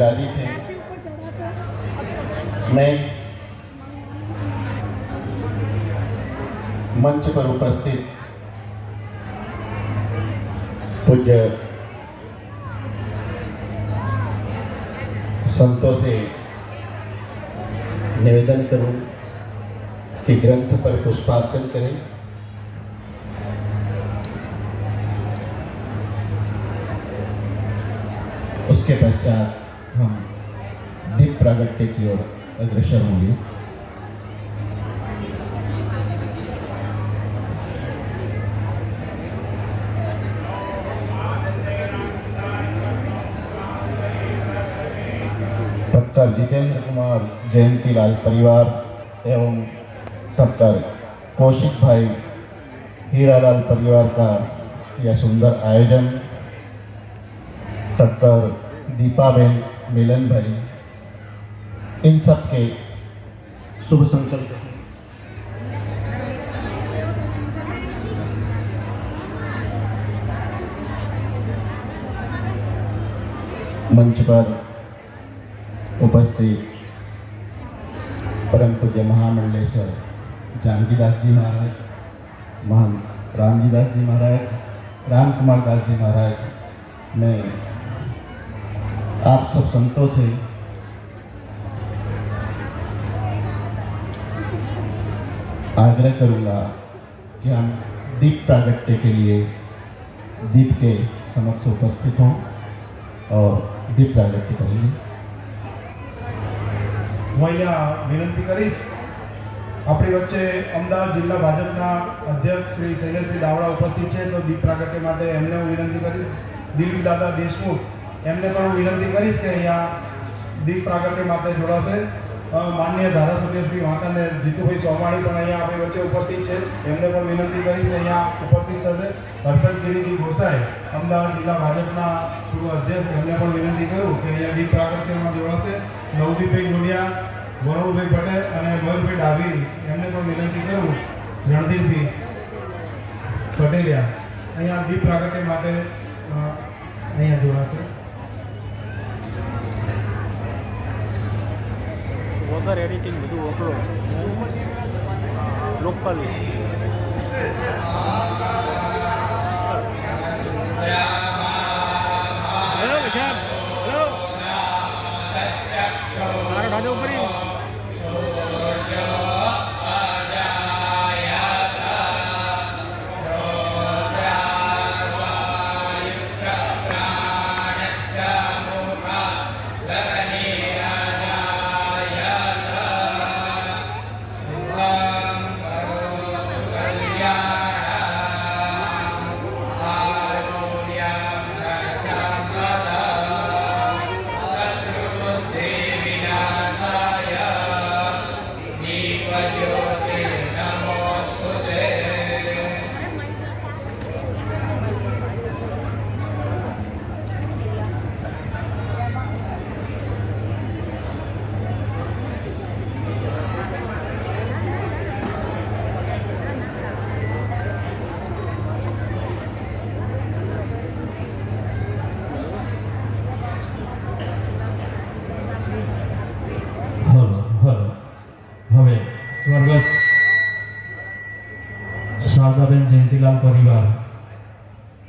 विराजित हैं मैं मंच पर उपस्थित पूज्य संतों से निवेदन करूँ कि ग्रंथ पर पुष्पार्चन करें। उसके पश्चात प्रागट्य की ओर अग्रसर होंगे। डॉक्टर जितेंद्र कुमार जयंती लाल परिवार एवं डॉक्टर कौशिक भाई हीरालाल परिवार का यह सुंदर आयोजन डॉक्टर दीपाबेन मिलन भाई इन सब के शुभ संकल्प मंच पर उपस्थित परम पूज्य महामंडलेश्वर जानकीदास जी महाराज महंत रामजी दास जी महाराज राम कुमार दास जी महाराज, मैं आप सब संतों से आग्रह करूंगा कि हम दीप प्रागट्य के लिए दीप के समक्ष उपस्थित हों और दीप प्रागट्य करेंगे હું અહીંયા વિનંતી કરીશ આપણી વચ્ચે અમદાવાદ જિલ્લા ભાજપના અધ્યક્ષ શ્રી શૈલેષભાઈ દાવડા ઉપસ્થિત છે તો દીપ પ્રાગટ્ય માટે એમને હું વિનંતી કરીશ દિલીપ દાદા દેશમુખ એમને પણ હું વિનંતી કરીશ કે અહીંયા દીપ પ્રાગટ્ય માટે જોડાશે અ, માનનીય ધારાસભ્ય શ્રી વાંકાને જીતુભાઈ સોમાણી પણ અહીંયા આપણી વચ્ચે ઉપસ્થિત છે. એમને પણ વિનંતી કરી કે અહીંયા ઉપસ્થિત થશે. હર્ષદ ગિરીજી ગોસાઈ અમદાવાદ જિલ્લા ભાજપના પૂર્વ અધ્યક્ષ એમને પણ વિનંતી કરું કે અહીંયા દીપ પ્રાગટ્યમાં જોડાશે. નવદીપભાઈ ગુડિયા વરુણભાઈ પટેલ અને મયુરભાઈ ડાભી એમને પણ વિનંતી કરું. રણધીરસિંહ પટેલિયા અહીંયા દીપ પ્રાગટ્ય માટે અહીંયા જોડાશે. વગર એડિટિંગ બધું અપલોડ લોકલ હેલો સાહેબ હેલો મારો ઢાડો કરી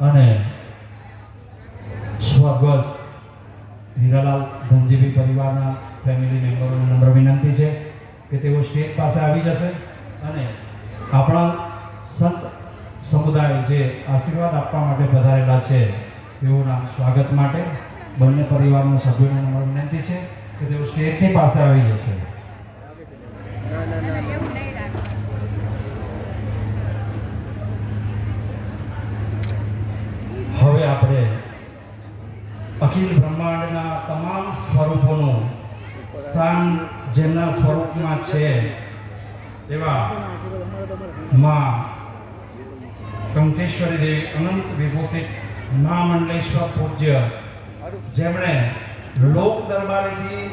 અને સ્વર્ગસ્થ હીરાલાલ ધનજીવી પરિવારના ફેમિલી મેમ્બરોને નમ્ર વિનંતી છે કે તેઓ સ્ટેજ પાસે આવી જશે અને આપણા સંત સમુદાય જે આશીર્વાદ આપવા માટે પધારેલા છે, તેઓના સ્વાગત માટે બંને પરિવારના સભ્યોને નમ્ર વિનંતી છે કે તેઓ સ્ટેજની પાસે આવી જશે. હવે આપણે અખિલ બ્રહ્માંડના તમામ સ્વરૂપોનું સ્થાન જેમના સ્વરૂપમાં છે એવા માં કંકેશ્વરી દેવી અનંત વિભૂષિત મા મંડલેશ્વર પૂજ્ય, જેમણે લોક દરબારેથી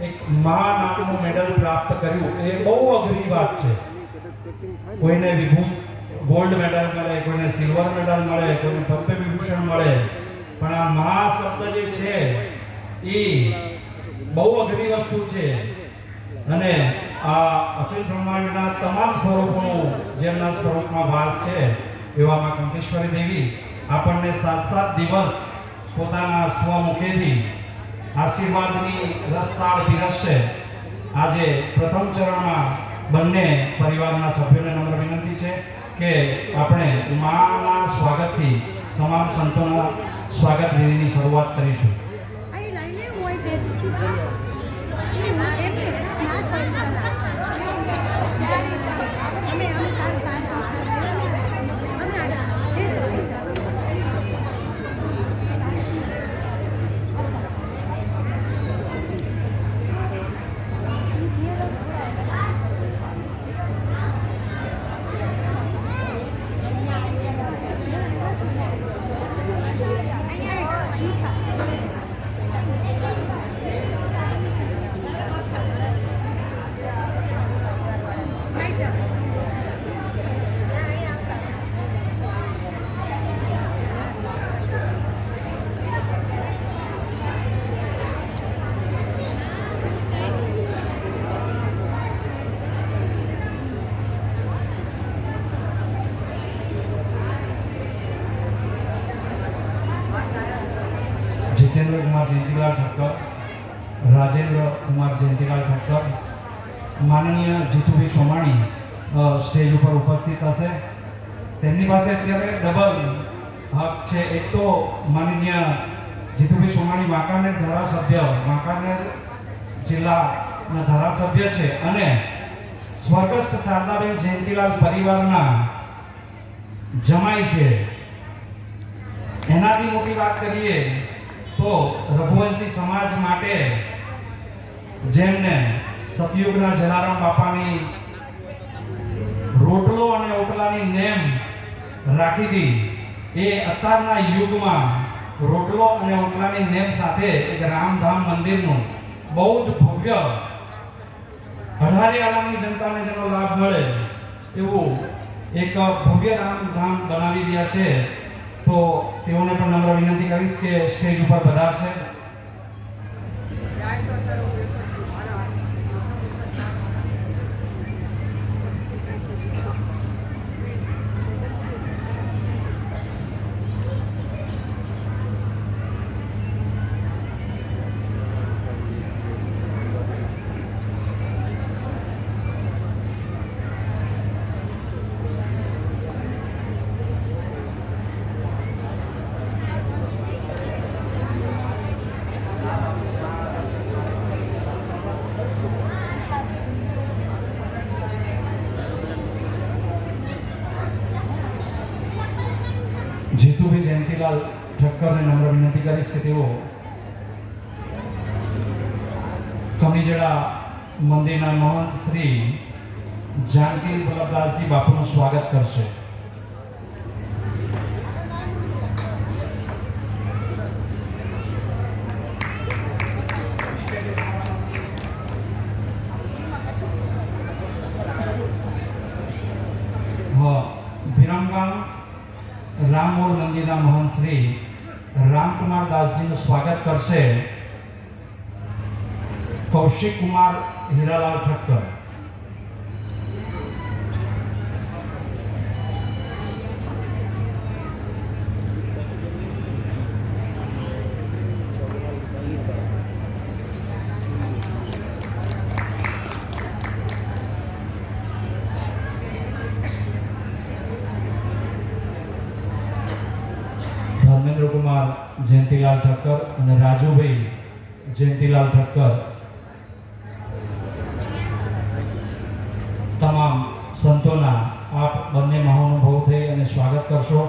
એક મા નામનું મેડલ પ્રાપ્ત કર્યું. એ બહુ અઘરી વાત છે. કોઈને વિભૂષ ગોલ્ડ મેડલ મળે, કોઈને સિલ્વર મેડલ મળે, કોઈને પદ્મ વિભૂષણ મળે. પણ આ મા શબ્દ જે છે, એ બહુ અઘરી વસ્તુ છે. અને આ અખિલ બ્રહ્માંડના તમામ સ્વરૂપોનું જેમના સ્વરૂપમાં વાસ છે, એવામાં કંકેશ્વરી દેવી આપણને સાત સાત દિવસ પોતાના સ્વમુખેથી આશીર્વાદની રસતાળ પીરસશે. આજે પ્રથમ ચરણમાં બંને પરિવારના છે કે આપણે માના સ્વાગતથી તમામ સંતોના સ્વાગત વિધિની શરૂઆત કરીશું. અહીં લઈને હું અહીં બેસું છું એ મારે કે ના પડી અમે અમે તાર સાથ અમે આગળ બેસો જીતેન્દ્ર કુમાર જયંતિલાલ ઠક્કર રાજેન્દ્ર કુમાર જયંતિલાલ ઠક્કર માનનીય જીતુભાઈ સોમાણી સ્ટેજ ઉપર ઉપસ્થિત હશે. તેમની પાસે અત્યારે ડબલ હક છે. એક તો માનનીય જીતુભાઈ સોમાણી વાંકાનેર ધારાસભ્ય, વાંકાનેર જિલ્લાના ધારાસભ્ય છે અને સ્વર્ગસ્થ શારદાબેન જયંતિલાલ પરિવારના જમાઈ છે. એનાથી મોટી વાત કરીએ તો રઘુવંશી સમાજ માટે જેમને સતયુગના જલારામ બાપાની રોટલો અને ઓટલાની નેમ રાખી હતી એ અત્યારના યુગમાં રોટલો અને ઓટલાની નેમ સાથે એક રામધામ મંદિરનું બહુ જ ભવ્ય અઢારે આલામની જનતાને જેનો લાભ મળે એવું એક ભવ્ય રામધામ બનાવી રહ્યા છે. તો તેઓને પણ નમ્ર વિનંતી કરીશ કે સ્ટેજ ઉપર પધારશે. જયંતિલાલ ઠક્કરને નમ્ર વિનંતી કરીશ કે તેઓ કમીજડા મંદિરના મહંત શ્રી જાનકી વલ્લભદાસજી બાપુનું સ્વાગત કરશે હ વિરમગામ રામમોલ મંદિરના મહંત શ્રી રામકુમાર દાસજીનું સ્વાગત કરશે કૌશિક કુમાર હીરાલાલ ઠક્કર ધર્મેન્દ્ર કુમાર જયંતિલાલ ઠક્કર અને રાજુભાઈ જયંતિલાલ ઠક્કર. તમામ સંતોના આપ બંને મહાનુભાવો થઈ અને સ્વાગત કરશો.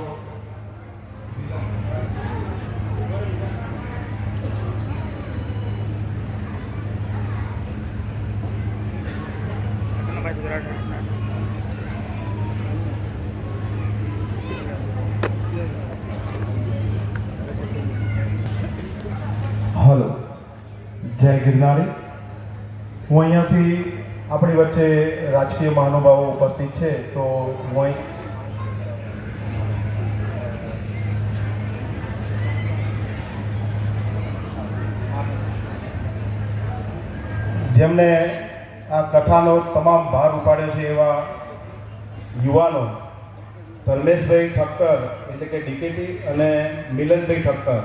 જય ગિરનારી. હું અહીંયાથી આપણી વચ્ચે રાજકીય મહાનુભાવો ઉપસ્થિત છે, તો હું અહીં જેમને આ કથાનો તમામ ભાર ઉપાડ્યો છે એવા યુવાનો, ધર્મેશભાઈ ઠક્કર, એટલે કે ડીકેટી અને મિલનભાઈ ઠક્કર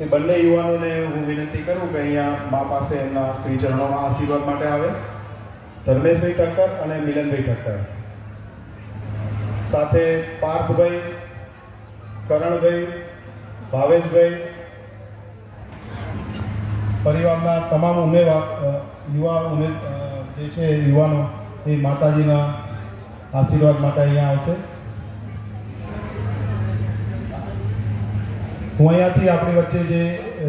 એ બંને યુવાનોને હું વિનંતી કરું કે અહીંયા મા પાસે એમના શ્રી આશીર્વાદ માટે આવે. ધર્મેશભાઈ ઠક્કર અને મિલનભાઈ ઠક્કર. સાથે પાર્થભાઈ, કરણભાઈ, ભાવેશભાઈ, પરિવારના તમામ ઉમેદવાર યુવા ઉમેદ જે છે યુવાનો, એ માતાજીના આશીર્વાદ માટે અહીંયા આવશે. હું અહીંયાથી આપણી વચ્ચે જે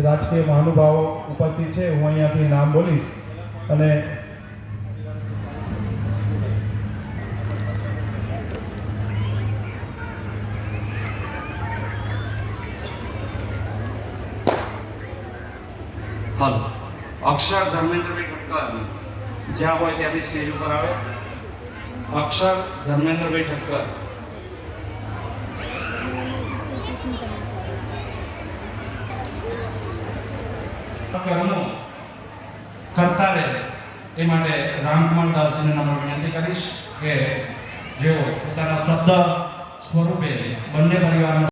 રાજકીય મહાનુભાવો ઉપસ્થિત છે, હું અહીંયાથી નામ બોલીશ અને હલો. અક્ષર ધર્મેન્દ્રભાઈ ઠક્કર. જ્યાં હોય ત્યાંથી સ્ટેજ ઉપર આવે. અક્ષર ધર્મેન્દ્રભાઈ ઠક્કર. કર્મો કરતા રહે, એ માટે રામકુમાર દાસજીને નમ્ર વિનંતી કરીશ કે જેઓ પોતાના શબ્દ સ્વરૂપે બંને પરિવારના